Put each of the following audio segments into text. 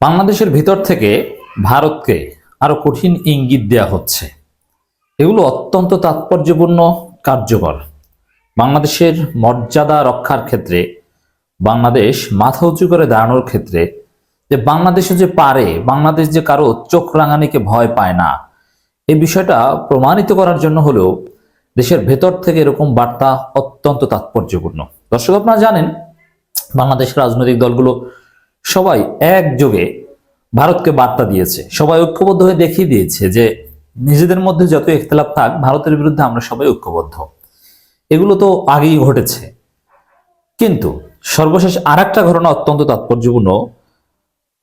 বাংলাদেশের ভিতর থেকে ভারতকে আরও কঠিন ইঙ্গিত দেয়া হচ্ছে। এগুলো অত্যন্ত তাৎপর্যপূর্ণ, কার্যকর। বাংলাদেশের মর্যাদা রক্ষার ক্ষেত্রে, বাংলাদেশ মাথা উঁচু করে দাঁড়ানোর ক্ষেত্রে যে বাংলাদেশে যে পারে, বাংলাদেশ যে কারও চোখ রাঙানিকে ভয় পায় না, এই বিষয়টা প্রমাণিত করার জন্য হলেও দেশের ভেতর থেকে এরকম বার্তা অত্যন্ত তাৎপর্যপূর্ণ। দর্শক, আপনারা জানেন বাংলাদেশের রাজনৈতিক দলগুলো সবাই একযোগে ভারতকে বার্তা দিয়েছে। সবাই ঐক্যবদ্ধ হয়ে দেখিয়ে দিয়েছে যে নিজেদের মধ্যে যত ইখতলাফ থাক, ভারতের বিরুদ্ধে আমরা সবাই ঐক্যবদ্ধ। এগুলো তো আগেই ঘটেছে। কিন্তু সর্বশেষ আর একটা ঘটনা অত্যন্ত তাৎপর্যপূর্ণ।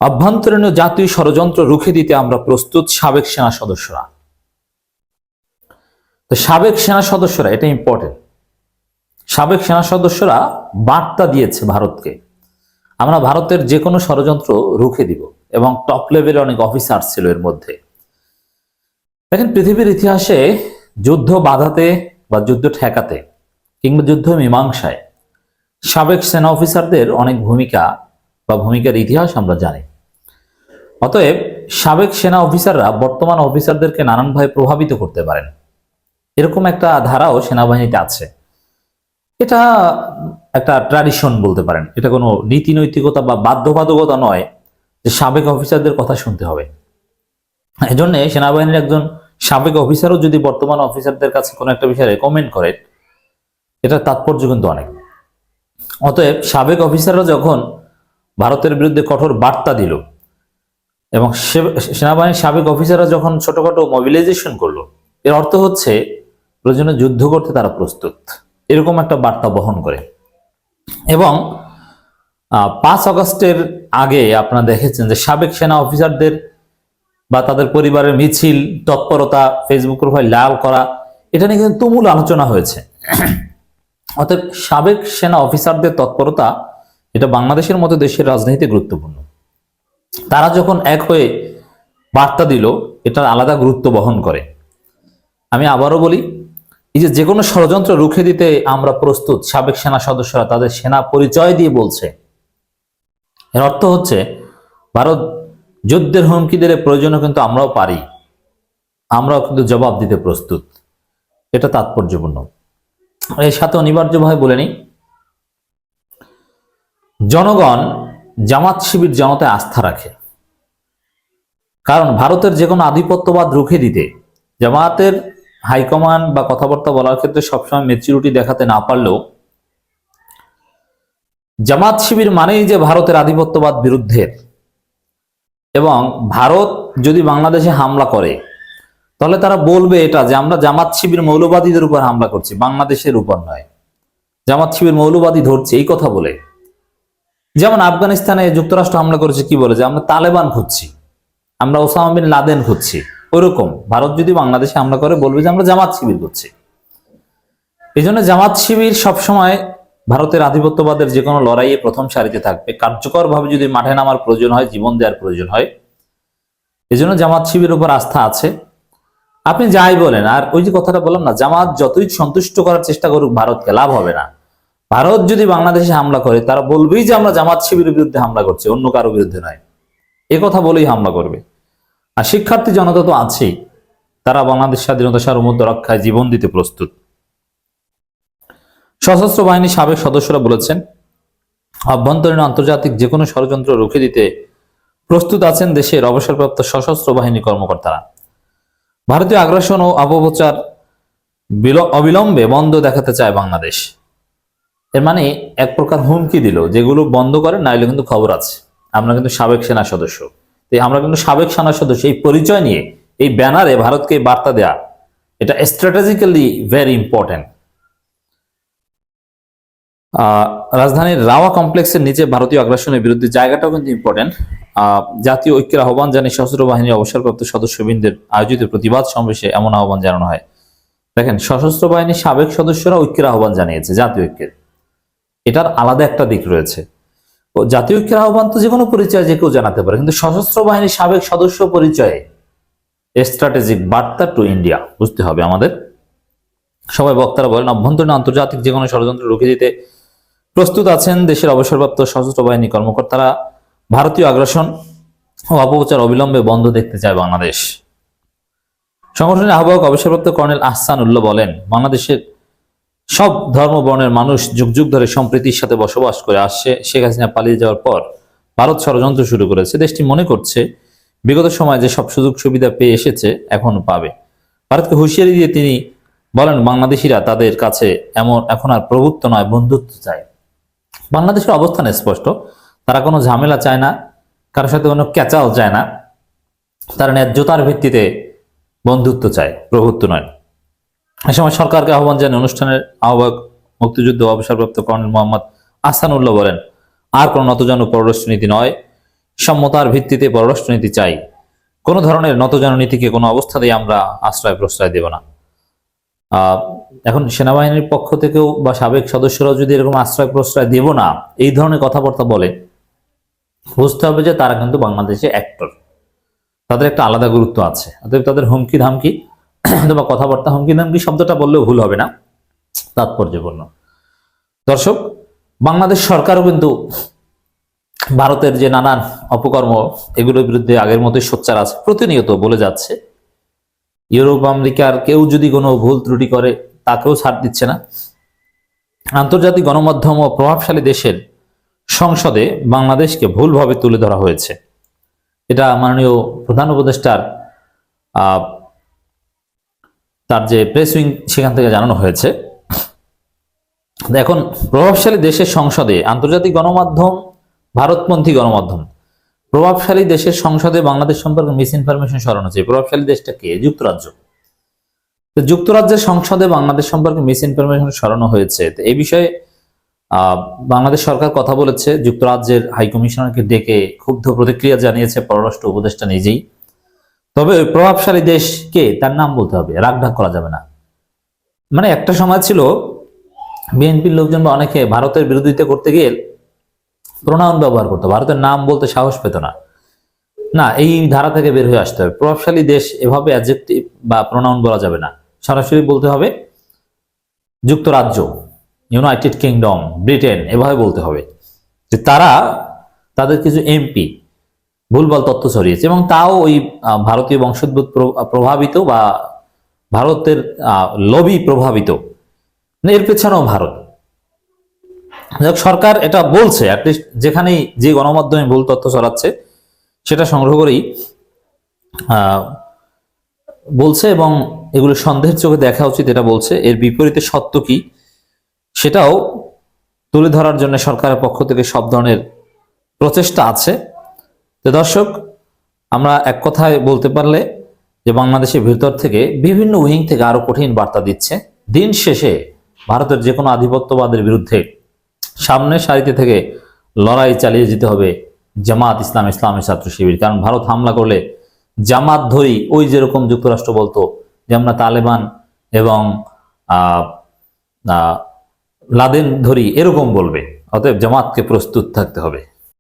অভ্যন্তরীণ জাতীয় ষড়যন্ত্র রুখে দিতে আমরা প্রস্তুত সাবেক সেনা সদস্যরা। তো সাবেক সেনা সদস্যরা, এটা ইম্পর্টেন্ট সাবেক সেনা সদস্যরা বার্তা দিয়েছে ভারতকে। আমরা ভারতের যে কোনো ষড়যন্ত্র রুখে দিব এবং টপ লেভেলে অনেক অফিসার ছিল এর মধ্যে। দেখেন, পৃথিবীর ইতিহাসে যুদ্ধ বাধাতে বা যুদ্ধ ঠেকাতে কিংবা যুদ্ধ মীমাংসায় সাবেক সেনা অফিসারদের অনেক ভূমিকা বা ভূমিকার ইতিহাস আমরা জানি। অতএব সাবেক সেনা অফিসাররা বর্তমান অফিসারদেরকে নানানভাবে প্রভাবিত করতে পারেন। এরকম একটা ধারাও সেনাবাহিনীতে আছে। এটা একটা ট্র্যাডিশন বলতে পারেন। এটা কোনো নীতি নৈতিকতা বা বাধ্যবাধকতা নয় যে সাবেক অফিসারদের কথা শুনতে হবে। এজন্য সেনাবাহিনীর একজন সাবেক অফিসারও যদি বর্তমান অফিসারদের কাছে কোনো একটা বিষয়ে রেকমেন্ড করে এটা তাৎপর্য কিন্তু অনেক। অতএব সাবেক অফিসাররা যখন ভারতের বিরুদ্ধে কঠোর বার্তা দিল এবং সেনাবাহিনীর সাবেক অফিসাররা যখন ছোটখাটো মোবিলাইজেশন করল, এর অর্থ হচ্ছে প্রয়োজনে যুদ্ধ করতে তারা প্রস্তুত। এরকম একটা বার্তা বহন করে। এবং পাঁচ আগস্টের আগে আপনারা দেখেছেন যে সাবেক সেনা অফিসারদের বা তাদের পরিবারের মিছিল, তৎপরতা ফেসবুক প্রোফাইল লাল করা, এটা নিয়ে কিন্তু তুমুল আলোচনা হয়েছে। অতএব সাবেক সেনা অফিসারদের তৎপরতা এটা বাংলাদেশের মতো দেশের রাজনীতিতে গুরুত্বপূর্ণ। তারা যখন এক হয়ে বার্তা দিল, এটার আলাদা গুরুত্ব বহন করে। আমি আবারও বলি এই যে যে কোনো ষড়যন্ত্র রুখে দিতে আমরা প্রস্তুত, সাবেক সেনা সদস্যরা তাদের সেনা পরিচয় দিয়ে বলছে। এর অর্থ হচ্ছে, ভারত যুদ্ধের হুমকি দিলে প্রয়োজনে কিন্তু আমরাও পারি, আমরাও কিন্তু জবাব দিতে প্রস্তুত। এটা তাৎপর্যপূর্ণ। এর সাথে অনিবার্যভাবে বলে নিই, জনগণ জামাত শিবির জনতায় আস্থা রাখে। কারণ ভারতের যে কোনো আধিপত্যবাদ রুখে দিতে জামায়াতের হাইকমান্ড বা কথাবার্তা বলার ক্ষেত্রে সবসময় মেচুরিটি দেখাতে না পারলেও জামাত শিবির মানেই যে ভারতের আধিপত্যবাদ বিরুদ্ধের। এবং ভারত যদি বাংলাদেশে হামলা করে, তাহলে তারা বলবে এটা যে আমরা জামাত শিবির মৌলবাদীদের উপর হামলা করছি, বাংলাদেশের উপর নয়। জামাত শিবির মৌলবাদী ধরছে, এই কথা বলে। যেমন আফগানিস্তানে যুক্তরাষ্ট্র হামলা করেছে, কি বলে? যে আমরা তালেবান খুঁজছি, আমরা ওসামা বিন লাদেন খুঁজছি। ওরকম। ভারত যদি বাংলাদেশে হামলা করে, বলবে যে আমরা জামাত শিবির করছি। এই জন্য জামাত শিবির সবসময় ভারতের আধিপত্যবাদের যে কোনো লড়াইয়ে প্রথম সারিতে থাকবে। কার্যকরভাবে যদি মাঠে নামার প্রয়োজন হয়, জীবন দেওয়ার প্রয়োজন হয় এই জন্য জামাত শিবির উপর আস্থা আছে। আপনি যাই বলেন, আর ওই যে কথাটা বললাম না, জামাত যতই সন্তুষ্ট করার চেষ্টা করুক, ভারতকে লাভ হবে না। ভারত যদি বাংলাদেশে হামলা করে, তারা বলবেই যে আমরা জামাত শিবিরের বিরুদ্ধে হামলা করছি, অন্য কারও বিরুদ্ধে নয়। কথা বলেই হামলা করবে। আর শিক্ষার্থী জনতা তো আছেই। তারা বাংলাদেশ স্বাধীনতা সার্বভৌমত্ব রক্ষায় জীবন দিতে প্রস্তুত। সশস্ত্র বাহিনীর সাবেক সদস্যরা বলেছেন অভ্যন্তরীণ আন্তর্জাতিক যে কোনো ষড়যন্ত্র রুখে দিতে প্রস্তুত আছেন দেশের অবসরপ্রাপ্ত সশস্ত্র বাহিনী কর্মকর্তারা। ভারতীয় আগ্রাসন ও অপপ্রচার বিল- অবিলম্বে বন্ধ দেখাতে চায় বাংলাদেশ। এর মানে এক প্রকার হুমকি দিল, যেগুলো বন্ধ করে নাইলে কিন্তু খবর আছে। আমরা কিন্তু সাবেক সেনা সদস্য। আমরা কিন্তু সাবেক সেনা সদস্য, এই পরিচয় নিয়ে এই ব্যানারে ভারতকে বার্তা দেয়া, এটা স্ট্র্যাটেজিক্যালি ভেরি ইম্পর্টেন্ট রাজধানীর রাওয়া কমপ্লেক্সের নিচে ভারতীয় আগ্রাসনের বিরুদ্ধে জায়গাটাও কিন্তু ইম্পর্টেন্ট জাতীয় ঐক্যের আহ্বান জানিয়ে সশস্ত্র বাহিনীর অবসরপ্রাপ্ত সদস্যবৃন্দের আয়োজিত প্রতিবাদ সমাবেশে এমন আহ্বান জানানো হয়। দেখেন, সশস্ত্র বাহিনীর সাবেক সদস্যরা ঐক্যের আহ্বান জানিয়েছে জাতীয় ঐক্যের। এটার আলাদা একটা দিক রয়েছে। জাতীয় ঐক্যের আহ্বান তো যে কোনো পরিচয় যে কেউ জানাতে পারে, কিন্তু সশস্ত্র বাহিনীর সাবেক সদস্য পরিচয়ে স্ট্র্যাটেজিক বার্তা টু ইন্ডিয়া বুঝতে হবে আমাদের। সবাই বক্তারা বলেন, অভ্যন্তরীণ আন্তর্জাতিক যে কোনো ষড়যন্ত্র রুখে দিতে প্রস্তুত আছেন দেশের অবসরপ্রাপ্ত সশস্ত্র বাহিনী কর্মকর্তারা। ভারতীয় আগ্রাসন ও অপপ্রচার অবিলম্বে বন্ধ দেখতে চায় বাংলাদেশ। সংগঠনের আহ্বায়ক, অবসরপ্রাপ্ত কর্নেল আহসান উল্লাহ বলেন, বাংলাদেশের সব ধর্ম বর্ণের মানুষ যুগ যুগ ধরে সম্প্রীতির সাথে বসবাস করে আসছে। শেখ হাসিনা পালিয়ে যাওয়ার পর ভারত ষড়যন্ত্র শুরু করেছে। দেশটি মনে করছে বিগত সময়ে যে সব সুযোগ সুবিধা পেয়ে এসেছে এখন পাবে। ভারতকে হুঁশিয়ারি দিয়ে তিনি বলেন, বাংলাদেশিরা তাদের কাছে এমন এখন আর প্রভুত্ব নয়, বন্ধুত্ব চায় বাংলাদেশের অবস্থান স্পষ্ট। তারা কোনো ঝামেলা চায় না কারোর সাথে কোনো ক্যাচাল চায় না। তারা ন্যায্যতার ভিত্তিতে বন্ধুত্ব চায়, প্রভুত্ব নয়। এ সময় সরকারকে আহ্বান জানিয়ে অনুষ্ঠানের আহ্বায়ক, মুক্তিযুদ্ধ অবসরপ্রাপ্ত কর্নেল মোহাম্মদ আহসানুল্লাহ বলেন, আর কোনো নতজানু পররাষ্ট্রনীতি নয়। সম্মতার ভিত্তিতে পররাষ্ট্রনীতি চাই। কোনো ধরনের নতজানু নীতিকে কোনো অবস্থাতেই আমরা আশ্রয় প্রশ্রয় দেব না। এখন সেনাবাহিনীর পক্ষ থেকেও বা সাবেক সদস্যরাও যদি এরকম আশ্রয় প্রশ্রয় দেব না, এই ধরনের কথাবার্তা বলে, বুঝতে হবে যে তারা কিন্তু বাংলাদেশে অ্যাক্টর তাদের একটা আলাদা গুরুত্ব আছে। অতএব তাদের হুমকি ধামকি অথবা কথাবার্তা হুমকি ধামকি শব্দটা বললেও ভুল হবে না। তাৎপর্যপূর্ণ। দর্শক বাংলাদেশ সরকারও কিন্তু ভারতের যে নানান অপকর্ম এগুলোর বিরুদ্ধে আগের মতোই সোচ্চার আছে প্রতিনিয়ত বলে যাচ্ছে। ইউরোপ আমেরিকার কেউ যদি কোনো ভুল ত্রুটি করে তাকেও ছাড় দিচ্ছে না। আন্তর্জাতিক গণমাধ্যম ও প্রভাবশালী দেশের সংসদে বাংলাদেশকে ভুলভাবে তুলে ধরা হয়েছে। এটা মাননীয় প্রধান উপদেষ্টার আহ, তার যে প্রেস উইং সেখান থেকে জানানো হয়েছে। এখন প্রভাবশালী দেশের সংসদে আন্তর্জাতিক গণমাধ্যম, ভারতপন্থী গণমাধ্যম, প্রভাবশালী দেশের সংসদে বাংলাদেশ সম্পর্কে মিস ইনফরমেশন সরানো হচ্ছে প্রভাবশালী দেশটা কে? যুক্তরাজ্য। যুক্তরাজ্যের সংসদে বাংলাদেশ সম্পর্কে মিস ইনফরমেশন সরানো হয়েছে এই বিষয়ে বাংলাদেশ সরকার কথা বলেছে। যুক্তরাজ্যের হাইকমিশনারকে ডেকে ক্ষুব্ধ প্রতিক্রিয়া জানিয়েছে পররাষ্ট্র উপদেষ্টা নিজেই। তবে প্রভাবশালী দেশকে তার নাম বলতে হবে রাগঢাক করা যাবে না। মানে একটা সময় ছিল, বিএনপির লোকজন বা অনেকে ভারতের বিরোধিতা করতে গিয়ে প্রণাম ব্যবহার করতো, ভারতের নাম বলতে সাহস পেত না। না, এই ধারা থেকে বের হয়ে আসতে হবে। প্রভাবশালী দেশ এভাবে অ্যাডজেক্টিভ বা প্রোনাউন বলা যাবে না। সরাসরি বলতে হবে, যুক্তরাজ্য ইউনাইটেড কিংডম ব্রিটেন এভাবে বলতে হবে। যে তারা তাদের কিছু এমপি ভুলভাল তথ্য ছড়িয়েছে এবং তাও ওই ভারতীয় বংশোদ্ভূত প্রভাবিত বা ভারতের লবি প্রভাবিত। মানে এর পেছনেও ভারত। সরকার এটা বলছে অ্যাটলিস্ট যেখানেই যে গণমাধ্যমে ভুল তথ্য ছড়াচ্ছে, সেটা সংগ্রহ করেই বলছে এবং এগুলো সন্দেহের চোখে দেখা উচিত এটা বলছে। এর বিপরীতে সত্য কি, সেটাও তুলে ধরার জন্য সরকারের পক্ষ থেকে সব ধরনের প্রচেষ্টা আছে। তো দর্শক, আমরা এক কথায় বলতে পারলে যে বাংলাদেশের ভিতর থেকে বিভিন্ন উইং থেকে আরও কঠিন বার্তা দিচ্ছে। দিন শেষে ভারতের যে কোনো আধিপত্যবাদের বিরুদ্ধে সামনের সারিতে থেকে লড়াই চালিয়ে যেতে হবে জামাত ইসলাম ইসলামী ছাত্র শিবির। কারণ ভারত হামলা করলে জামাত ধরি ওই যেরকম যুক্তরাষ্ট্র বলতো যে আমরা তালেবান এবং লাদেন ধরি এরকম বলবে। অতএব জামাতকে প্রস্তুত থাকতে হবে।